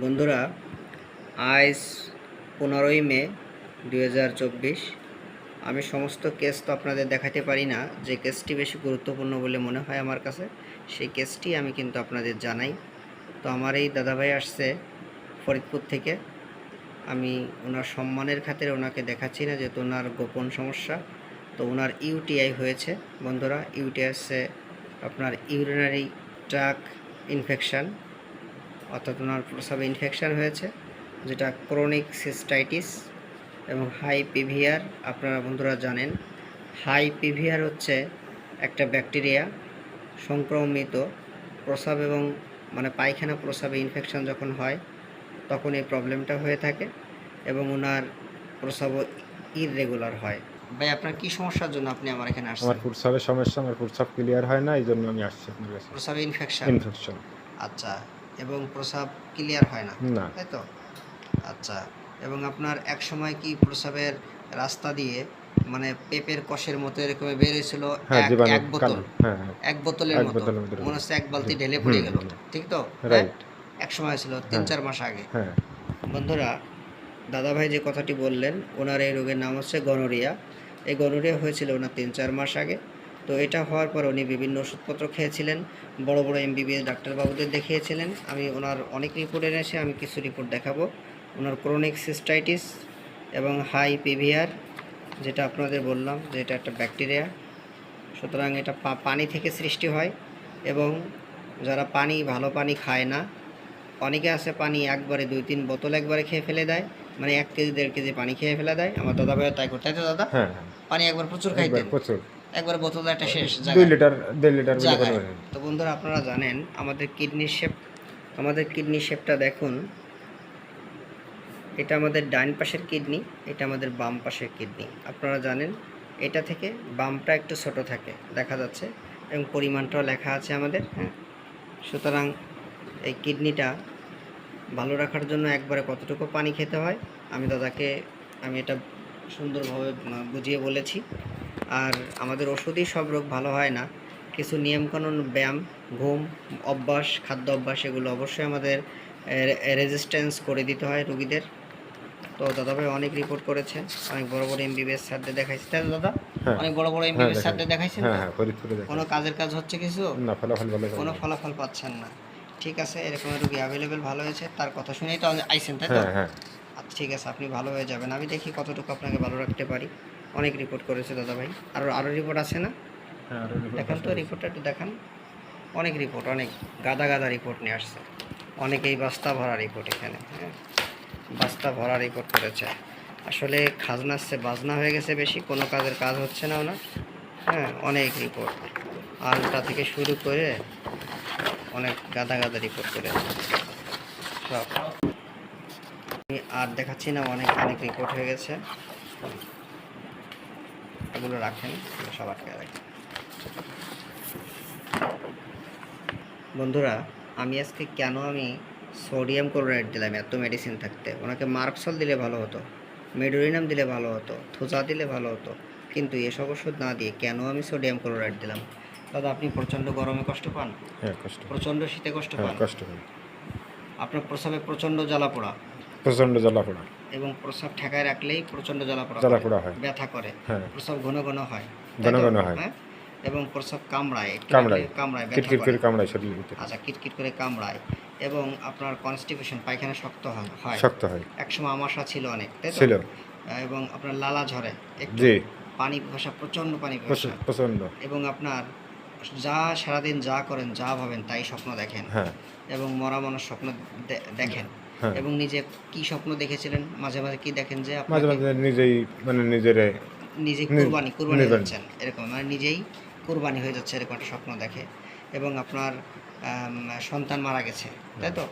বন্ধুরা, আজ পনেরোই মে দু হাজার চব্বিশ। আমি সমস্ত কেস তো আপনাদের দেখাতে পারি না, যে কেসটি বেশি গুরুত্বপূর্ণ বলে মনে হয় আমার কাছে, সেই কেসটি আমি কিন্তু আপনাদের জানাই। তো আমার এই দাদাভাই আসছে ফরিদপুর থেকে। আমি ওনার সম্মানের খাতিরে ওনাকে দেখাচ্ছি না, যেহেতু ওনার গোপন সমস্যা। তো ওনার ইউটিআই হয়েছে, বন্ধুরা ইউটিআই হচ্ছে আপনার ইউরিনারি ট্রাক ইনফেকশান। অর্থাৎ ওনার প্রস্রাবে ইনফেকশান হয়েছে যেটা ক্রনিক সিস্টাইটিস এবং হাই পিভিআর আপনারা বন্ধুরা জানেন। হাই পিভিআর হচ্ছে একটা ব্যাকটেরিয়া সংক্রমিত প্রস্রাব এবং মানে পায়খানা প্রস্রাবে ইনফেকশান যখন হয় তখন এই প্রবলেমটা হয়ে থাকে এবং ওনার প্রস্রাবও ইররেগুলার হয়। ভাই আপনার কি সমস্যার জন্য আপনি আমার এখানে আমার আসছেন প্রস্রাবের সমস্যা আমার প্রস্রাব ক্লিয়ার হয় না এই জন্য আমি আসছি আপনার কাছে। প্রস্রাবে ইনফেকশন ইনফেকশন আচ্ছা। এবং প্রসাব ক্লিয়ার হয় না তাই তো আচ্ছা এবং আপনার এক সময় কি প্রসাবের রাস্তা দিয়ে মানে পেপের কষের মতো এরকম বেরিয়েছিল হ্যাঁ এক- বোতল? হ্যাঁ হ্যাঁ। এক বোতলের মতো। মনে হচ্ছে এক বালতি ঢেলে পড়ে গেল। ঠিক তো? এক সময় ছিল তিন। চার মাস আগে। বন্ধুরা দাদাভাই যে কথাটি বললেন ওনার এই রোগের নাম হচ্ছে গনোরিয়া। এই গনোরিয়া হয়েছিল ওনার তিন চার মাস আগে তো এটা হওয়ার পর উনি বিভিন্ন ওষুধপত্র খেয়েছিলেন। বড় বড় এমবিবিএস ডাক্তারবাবুদের দেখিয়েছিলেন। আমি ওনার অনেক রিপোর্ট এনেছি আমি কিছু রিপোর্ট দেখাবো। ওনার ক্রনিক সিস্টাইটিস এবং হাই পিভিআর যেটা আপনাদের বললাম যে এটা একটা ব্যাকটেরিয়া সুতরাং এটা পানি থেকে সৃষ্টি হয় এবং যারা পানি ভালো পানি খায় না অনেকে আছে পানি একবারে দুই তিন বোতল একবারে খেয়ে ফেলে দেয়। মানে এক কেজি দেড় কেজি পানি খেয়ে ফেলে দেয়। আমার দাদা ভাইও তাই করতে দাদা পানি একবার প্রচুর খাইতেন। প্রচুর। একবার বোতল একটা শেষ দুই লিটার দেড় লিটার তো বন্ধুরা আপনারা জানেন আমাদের কিডনির শেপ আমাদের কিডনি শেপটা দেখুন। এটা আমাদের ডান পাশের কিডনি এটা আমাদের বাম পাশের কিডনি। আপনারা জানেন এটা থেকে বামটা একটু ছোট থাকে দেখা যাচ্ছে। এবং পরিমাণটাও লেখা আছে আমাদের হ্যাঁ। সুতরাং এই কিডনিটা ভালো রাখার জন্য একবারে কতটুকু পানি খেতে হয় আমি দাদাকে আমি এটা সুন্দরভাবে বুঝিয়ে বলেছি। আর আমাদের ওষুধই সব রোগ ভালো হয় না। কিছু নিয়মকানুন ব্যায়াম ঘুম অভ্যাস খাদ্য অভ্যাস এগুলো অবশ্যই আমাদের রেজিস্ট্যান্স করে দিতে হয় রুগীদের। তো দাদাভাই অনেক রিপোর্ট করেছে। অনেক বড় বড় এমবিবিএস স্যারদের দেখাইছে। তাই দাদা হ্যাঁ। অনেক বড় বড় হ্যাঁ এমবিবিএস দেখাই। স্যারদের দেখাইছেন হ্যাঁ? হ্যাঁ কোনো কাজের কাজ হচ্ছে কিছু? না ফলাফল ভালো কোনো ফলাফল পাচ্ছেন না। ঠিক আছে এরকম রুগী অ্যাভেলেবেল ভালো হয়েছে। তার কথা শুনেই তো আইসেন তাই তো? হ্যাঁ হ্যাঁ। আচ্ছা ঠিক আছে আপনি ভালো হয়ে যাবেন। আমি দেখি কতটুকু আপনাকে ভালো রাখতে পারি। অনেক রিপোর্ট করেছে দাদা ভাই আরও আরও রিপোর্ট আছে না? হ্যাঁ দেখান তো রিপোর্টটা একটু দেখান। অনেক রিপোর্ট অনেক গাদা গাদা রিপোর্ট নিয়ে আসছে। অনেকেই বাস্তা ভরা রিপোর্ট এখানে হ্যাঁ। বাস্তা ভরা রিপোর্ট করেছে। আসলে খাজনা আসছে বাজনা হয়ে গেছে বেশি কোনো কাজের কাজ হচ্ছে না ওনার। হ্যাঁ অনেক রিপোর্ট আলটা থেকে শুরু করে অনেক গাদা গাদা রিপোর্ট করেছে। সব। আমি আর দেখাচ্ছি না অনেক অনেক রিপোর্ট হয়ে গেছে। এগুলো রাখেন সব আটকে রাখেন। বন্ধুরা আমি আজকে কেন আমি সোডিয়াম ক্লোরাইড দিলাম? এত মেডিসিন থাকতে। ওনাকে মার্কসল দিলে ভালো হতো মেডোরিনাম দিলে ভালো হতো থোজা দিলে ভালো হতো। কিন্তু এসব ওষুধ না দিয়ে কেন আমি সোডিয়াম ক্লোরাইড দিলাম? দাদা আপনি প্রচণ্ড গরমে কষ্ট পান? হ্যাঁ কষ্ট প্রচণ্ড শীতে কষ্ট হ্যাঁ পান? কষ্ট হয় আপনার প্রস্রাবে প্রচণ্ড জ্বালা পোড়া প্রচণ্ড জ্বালা পোড়া এবং প্রস্রাব ঠেকায় রাখলেই প্রচণ্ড জ্বালা পোড়া জ্বালা করে, পোড়া হয়। ব্যথা করে। হ্যাঁ। প্রস্রাব ঘন ঘন হয়। ঘন ঘন হয়। হ্যাঁ? এবং প্রস্রাব কামড়ায় কামড়ায়। কামড়ায় কিটকিট করে। কামড়ায় শরীরের ভিতরে। আচ্ছা কিটকিট করে কামড়ায় এবং আপনার কনস্টিপেশন পায়খানা শক্ত হয় হয়। শক্ত হয়। একসময় আমাশা ছিল অনেক ছিল। এবং আপনার লালা ঝরে একটু জি। পানি ভাষা প্রচণ্ড পানি ভাষা প্রচণ্ড এবং আপনার যা সারাদিন যা করেন যা ভাবেন তাই স্বপ্ন দেখেন। হ্যাঁ। এবং মরা মানুষ স্বপ্ন দেখেন। এবং নিজে কি স্বপ্ন দেখেছিলেন? মাঝে মাঝে কি দেখেন যে মাঝে মাঝে নিজেই মানে নিজেরে নিজে কুরবানি কুরবানি হয়ে। যাচ্ছেন এরকম মানে নিজেই কুরবানি হয়ে যাচ্ছে এরকম একটা স্বপ্ন দেখে। এবং আপনার সন্তান মারা গেছে তাই তো?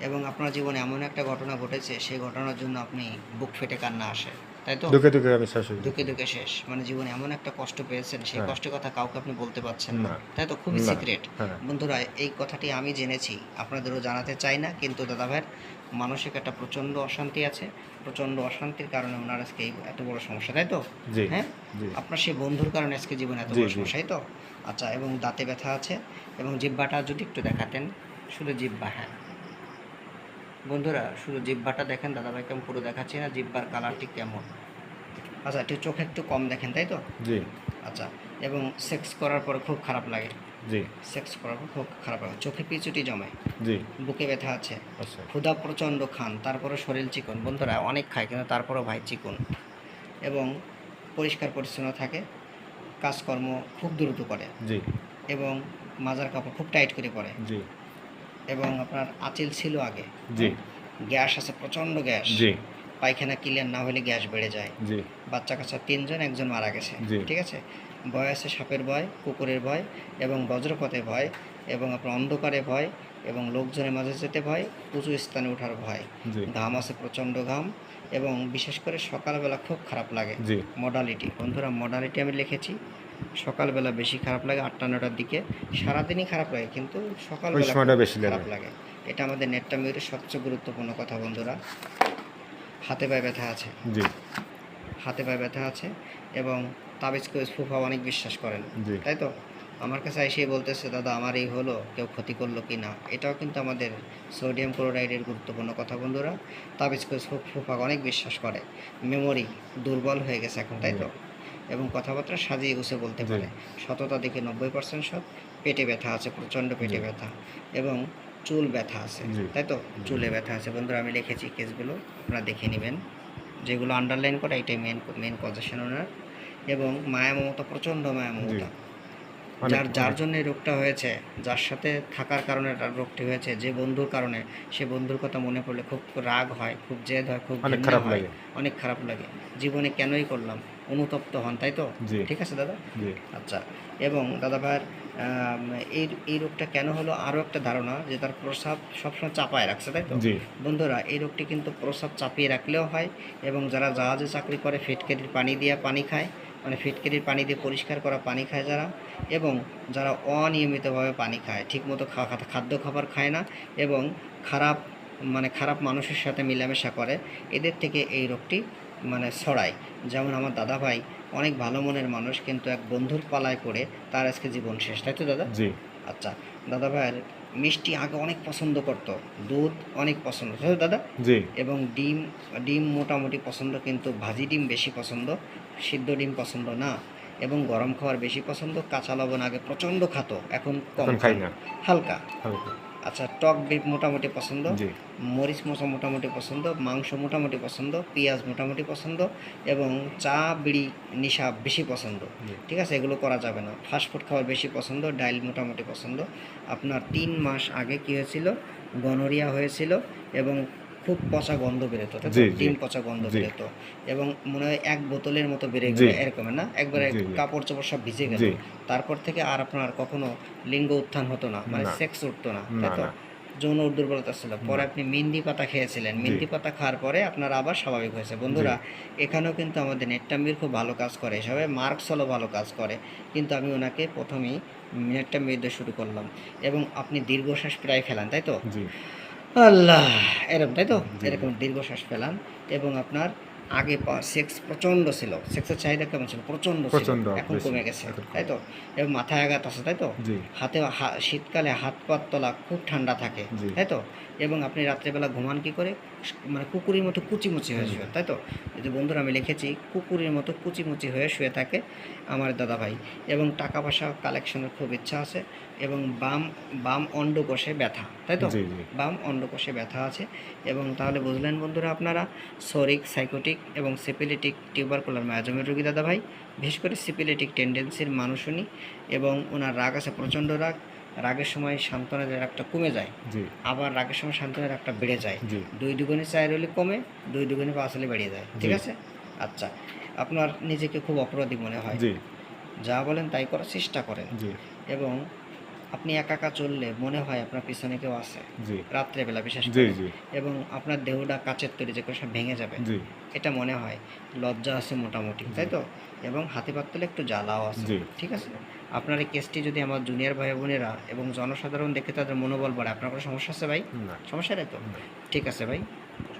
এবং আপনার জীবনে এমন একটা ঘটনা ঘটেছে সেই ঘটনার জন্য আপনি বুক ফেটে কান্না আসে তাই তো? দুঃখে দুঃখে আমি শাশুড়ি দুঃখে দুঃখে শেষ। মানে জীবনে এমন একটা কষ্ট পেয়েছেন সেই হ্যাঁ। কষ্টের কথা কাউকে আপনি বলতে পারছেন না না। তাই তো? খুবই সিক্রেট। হ্যাঁ। বন্ধুরা এই কথাটি আমি জেনেছি আপনাদেরও জানাতে চাই না কিন্তু দাদা ভাইয়ের মানসিক একটা প্রচণ্ড অশান্তি আছে। প্রচণ্ড অশান্তির কারণে ওনার আজকে এত বড় সমস্যা তাই তো? হ্যাঁ? আপনার সেই বন্ধুর কারণে আজকে জীবনে এত বড়। সমস্যা তাই তো? আচ্ছা এবং দাঁতে ব্যথা আছে এবং জিব্বাটা যদি একটু দেখাতেন শুধু জিব্বা হ্যাঁ। বন্ধুরা শুধু জিব্বাটা দেখেন দাদাভাইকে কেমন পুরো দেখাচ্ছি না জিব্বার কালারটি কেমন? আচ্ছা একটু চোখে একটু কম দেখেন তাই তো? জি। আচ্ছা এবং সেক্স করার পর খুব খারাপ লাগে। জি। সেক্স করার পর খুব খারাপ লাগে। চোখে পিছুটি জমে। জি। বুকে ব্যথা আছে। আচ্ছা। ক্ষুধা প্রচণ্ড খান তারপরে শরীর চিকন। বন্ধুরা অনেক খায় কিন্তু তারপরেও ভাই চিকন। এবং পরিষ্কার পরিচ্ছন্ন থাকে কাজকর্ম খুব দ্রুত করে। জি। এবং মাজার কাপড় খুব টাইট করে পরে। জি। এবং আপনার আঁচিল ছিল আগে। জি। গ্যাস আছে প্রচণ্ড গ্যাস। জি। পায়খানা ক্লিয়ার না হলে গ্যাস বেড়ে যায়। জি। বাচ্চা কাচ্চা তিনজন একজন মারা গেছে। ঠিক আছে? ভয় আছে সাপের ভয় কুকুরের ভয় এবং বজ্রপথে ভয় এবং আপনার অন্ধকারে ভয় এবং লোকজনের মাঝে যেতে ভয় উঁচু স্থানে ওঠার ভয়। ঘাম আছে প্রচণ্ড ঘাম এবং বিশেষ করে সকালবেলা খুব খারাপ লাগে। মডালিটি বন্ধুরা মডালিটি আমি লিখেছি সকালবেলা বেশি খারাপ লাগে আটটা নটার দিকে। সারাদিনই খারাপ লাগে কিন্তু সকালবেলা সময়টা বেশি খারাপ লাগে। এটা আমাদের নেটটা মিউরের সবচেয়ে গুরুত্বপূর্ণ কথা বন্ধুরা। হাতে পায়ে ব্যথা আছে। হাতে পায়ে ব্যথা আছে। এবং তাবিজ ফুফা অনেক বিশ্বাস করেন। তাই তো? আমার কাছে এসে বলতেছে দাদা আমার এই হলো কেউ ক্ষতি করল কি না? এটাও কিন্তু আমাদের সোডিয়াম ক্লোরাইডের গুরুত্বপূর্ণ কথা বন্ধুরা। তাবিজ কেউ ফুফা অনেক বিশ্বাস করে। মেমোরি দুর্বল হয়ে গেছে এখন তাই তো? এবং কথাবার্তা সাজিয়ে গুছে বলতে পারে। সততা দিকে নব্বই পার্সেন্ট সৎ পেটে ব্যথা আছে প্রচণ্ড পেটে ব্যথা এবং চুল ব্যথা আছে তাই তো? চুলে ব্যথা আছে। বন্ধুরা আমি লিখেছি কেসগুলো আপনারা দেখে নেবেন। যেগুলো আন্ডারলাইন করে এটাই মেন মেন পজিশন ওনার এবং মায়া মমতা প্রচণ্ড মায়া মমতা যার যার জন্য এই রোগটা হয়েছে যার সাথে থাকার কারণে তার রোগটি হয়েছে যে বন্ধুর কারণে সে বন্ধুর কথা মনে পড়লে খুব রাগ হয় খুব জেদ হয় খুব অনেক খারাপ হয়, লাগে। অনেক খারাপ লাগে। জীবনে কেনই করলাম? অনুতপ্ত হন তাই তো? ঠিক আছে দাদা? আচ্ছা এবং দাদা ভাইয়ের এই এই রোগটা কেন হলো? আরও একটা ধারণা যে তার প্রস্রাব সবসময় চাপায় রাখছে তাই তো? বন্ধুরা এই রোগটি কিন্তু প্রস্রাব চাপিয়ে রাখলেও হয় এবং যারা জাহাজে চাকরি করে ফিটকেরির পানি দিয়ে পানি খায় মানে ফিটকেরির পানি দিয়ে পরিষ্কার করা পানি খায় যারা এবং যারা অনিয়মিতভাবে পানি খায় ঠিকমতো খাদ্য খাবার খায় না এবং খারাপ মানে খারাপ মানুষের সাথে মেলামেশা করে এদের থেকে এই রোগটি মানে ছড়ায়। যেমন আমার দাদা ভাই অনেক ভালো মনের মানুষ কিন্তু এক বন্ধুর পালায় করে তার আজকে জীবন শেষ তাই তো দাদা? জি। আচ্ছা দাদা ভাইয়ের মিষ্টি আগে অনেক পছন্দ করতো দুধ অনেক পছন্দ দাদা? জি। এবং ডিম ডিম মোটামুটি পছন্দ কিন্তু ভাজি ডিম বেশি পছন্দ সিদ্ধ ডিম পছন্দ না এবং গরম খাবার বেশি পছন্দ কাঁচা লবণ আগে প্রচণ্ড খাত এখন কম খাই না। হালকা? হালকা। আচ্ছা টক ডিপ মোটামুটি পছন্দ মরিচ মশা মোটামুটি পছন্দ মাংস মোটামুটি পছন্দ পেঁয়াজ মোটামুটি পছন্দ এবং চা বিড়ি নিশা বেশি পছন্দ। ঠিক আছে? এগুলো করা যাবে না। ফাস্টফুড খাবার বেশি পছন্দ ডাইল মোটামুটি পছন্দ। আপনার তিন মাস আগে কী হয়েছিল? গনোরিয়া হয়েছিল এবং খুব পচা গন্ধ বেরোতো। ডিম পচা গন্ধ। বেরোতো। এবং মনে হয় এক বোতলের মতো বেড়ে। গেল এরকম না? একবারে। কাপড় চোপড় সব ভিজে গেল। তারপর থেকে আর আপনার কখনো লিঙ্গ উত্থান হতো না মানে সেক্স উঠতো না তাই তো যৌন দুর্বলতা ছিল। পরে আপনি মেহেন্দি পাতা খেয়েছিলেন। মেহেন্দি পাতা খাওয়ার পরে আপনার আবার স্বাভাবিক হয়েছে। বন্ধুরা এখানেও কিন্তু আমাদের নেটটাম্বির খুব ভালো কাজ করে। এসবে মার্কস হলো ভালো কাজ করে। কিন্তু আমি ওনাকে প্রথমেই নেটটাম্বির দিয়ে শুরু করলাম। এবং আপনি দীর্ঘশ্বাস প্রায় ফেলান তাই তো আল্লাহ এরকম তাই তো। এরকম দীর্ঘশ্বাস ফেলান এবং আপনার আগে সেক্স প্রচণ্ড ছিল। সেক্সের চাহিদা কেমন ছিল? প্রচণ্ড ছিল। প্রচণ্ড, এখন কমে গেছে তাই তো? এবং মাথায় আঘাত আছে তাই তো? হাতে শীতকালে হাত পাত তলা খুব ঠান্ডা থাকে তাই তো? এবং আপনি রাত্রেবেলা ঘুমান কি করে? মানে কুকুরের মতো কুচিমুচি হয়ে শুয়ে তাই তো? যদি বন্ধুরা আমি লিখেছি কুকুরের মতো কুচিমুচি হয়ে শুয়ে থাকে আমার দাদা ভাই এবং টাকা পয়সা কালেকশনের খুব ইচ্ছা আছে। এবং বাম বাম অন্ডকোষে ব্যথা তাই তো? বাম অন্ডকোষে ব্যথা আছে এবং তাহলে বুঝলেন বন্ধুরা আপনারা সরিক সাইকোটিক এবং সিপিলিটিক টিউবারকুলার ম্যাজমের রোগী দাদা ভাই বিশেষ করে সিপিলিটিক টেন্ডেন্সির মানুষ উনি এবং ওনার রাগ আছে প্রচণ্ড রাগ রাগের সময় সান্ত্বনের রাগটা কমে যায় আবার রাগের সময় সান্ত্বনের রাগটা বেড়ে যায়। দুই দুগুণে চার হলে কমে দুই দুগুণে পাঁচ হলে বেড়ে যায় ঠিক আছে? আচ্ছা আপনার নিজেকে খুব অপরাধী মনে হয়। যা বলেন তাই করার চেষ্টা করেন। এবং আপনি একা একা চললে মনে হয় আপনার পিছনে কেউ আছে। রাত্রেবেলা বিশেষ করে। এবং আপনার দেহটা কাচের তৈরি যে কোনো সব ভেঙে যাবে। এটা মনে হয়। লজ্জা আছে মোটামুটি তাই তো? এবং হাতে পাতলে একটু জ্বালাও আছে ঠিক আছে? আপনার এই কেসটি যদি আমার জুনিয়র ভাই বোনেরা এবং জনসাধারণ দেখে তাদের মনোবল বাড়ে আপনার কোনো সমস্যা আছে ভাই? না। সমস্যা নেই তো? ঠিক আছে ভাই।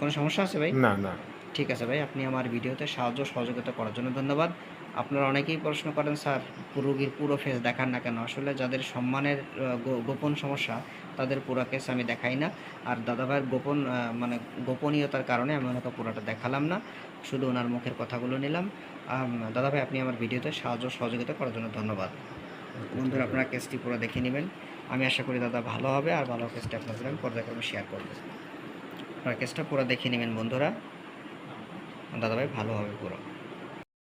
কোনো সমস্যা আছে ভাই? না না। ঠিক আছে ভাই আপনি আমার ভিডিওতে সাহায্য সহযোগিতা করার জন্য ধন্যবাদ। আপনারা অনেকেই প্রশ্ন করেন, স্যার, রোগীর পুরো ফেস দেখান না কেন? আসলে যাদের সম্মানের গোপন সমস্যা, তাদের পুরো কেস আমি দেখাই না। আর দাদাভাইয়ের গোপন মানে গোপনীয়তার কারণে আমি ওনাকে পুরোটা দেখালাম না। শুধু ওনার মুখের কথাগুলো নিলাম। দাদাভাই, আপনি আমার ভিডিওতে সাহায্য, সহযোগিতা করার জন্য ধন্যবাদ। বন্ধুরা, আপনারা কেসটি পুরো দেখে নেবেন। আমি আশা করি দাদা ভালো হবে, আর ভালো কেসটা আপনাদের আমি পর্যায়ক্রমে শেয়ার করব। আপনারা কেসটা পুরো দেখে নেবেন, বন্ধুরা। দাদাভাই, ভালো হবে পুরো।